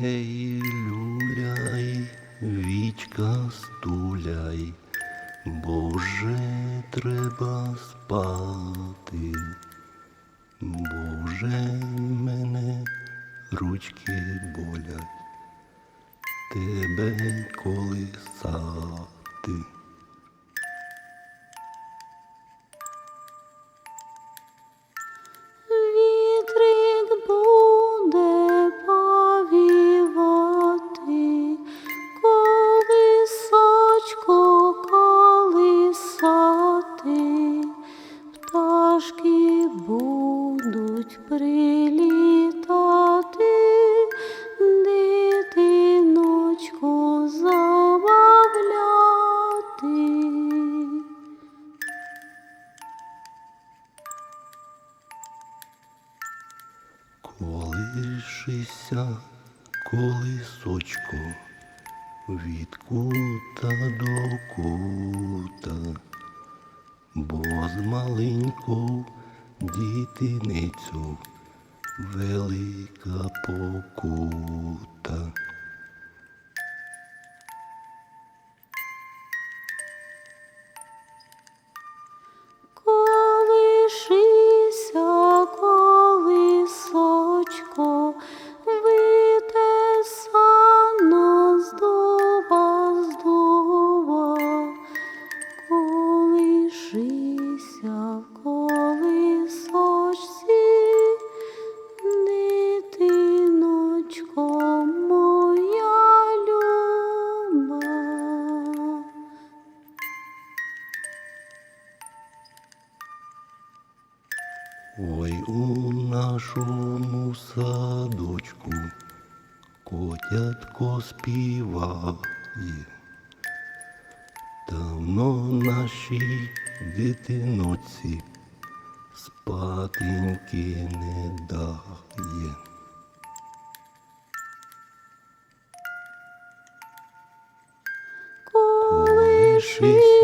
Ей, люляй, вічка стуляй, Боже треба спати, Боже мене ручки болять, тебе колиса. Колишися, колисочку, від кута до кута, бо з маленьку дітиницю велика покута. Ой у нашому садочку котятко співає. Давно нашій дитиноці спатеньки не дає. Колишися,